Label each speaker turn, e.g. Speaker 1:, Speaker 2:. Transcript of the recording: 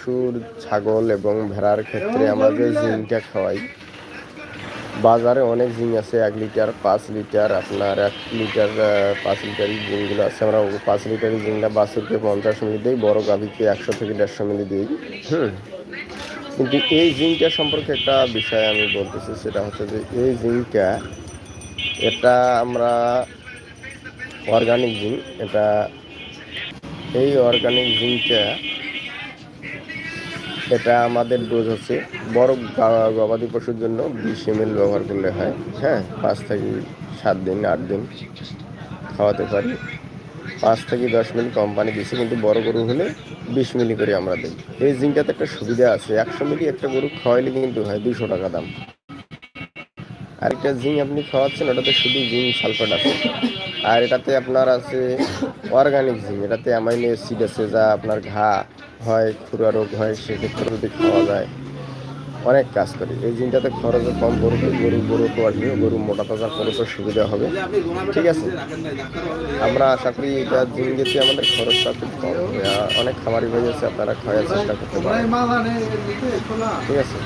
Speaker 1: সুর ছাগল এবং ভেড়ার ক্ষেত্রে আমরা যে জিঙ্কটা খাওয়াই। বাজারে অনেক জিঙ্ক আছে, এক লিটার পাঁচ লিটার, আপনার এক লিটার পাঁচ লিটার জিঙ্কগুলো আছে। আমরা পাঁচ লিটার জিঙ্কটা বাছুরকে পঞ্চাশ মিলি দিই, বড় গাভিকে একশো থেকে দেড়শো মিলি দিই। হুম। কিন্তু এই জিঙ্কটা সম্পর্কে একটা বিষয় আমি বলতেছি, সেটা হচ্ছে যে এই জিঙ্কটা এটা আমরা অর্গানিক জিঙ্ক এটা এই অর্গানিক জিঙ্কটা এটা আমাদের ডোজ হচ্ছে বড় গবাদি পশুর জন্য বিশ এম ব্যবহার করলে হয় হ্যাঁ? পাঁচ থেকে সাত দিন, আট দিন খাওয়াতে পারি। পাঁচ থেকে দশ মিলি কোম্পানি দিচ্ছে কিন্তু বড় গরু হলে বিশ মিলি করে আমরা দিই। এই জিঙ্কটাতে একটা সুবিধা আছে। একশো মিলি একটা গরু খাওয়াইলে কিন্তু হয় দুশো টাকা দাম। আর একটা জিঙ্ক আপনি খাওয়াচ্ছেন, ওটাতে শুধু জিঙ্ক সালফেট আছে। আর এটাতে আপনার আছে অর্গানিক জিঙ্ক এটাতে অ্যামাইনো অ্যাসিড আছে, যা আপনার ঘা হয় খুরা রোগ হয়, সেক্ষেত্রে যদি খাওয়া যায়। অনেক কাজ করে। এই জিনটাতে খরচও কম গরুকে গরু গরু তো আসবে, গরু মোটা তাজা খরচও সুবিধা হবে। ঠিক আছে? আমরা আশা করি এটা জিন গেছে আমাদের খরচটা খুব কম হবে। অনেক খামারি হয়ে আছে, আপনারা খাওয়ার চেষ্টা করতে পারেন। ঠিক আছে?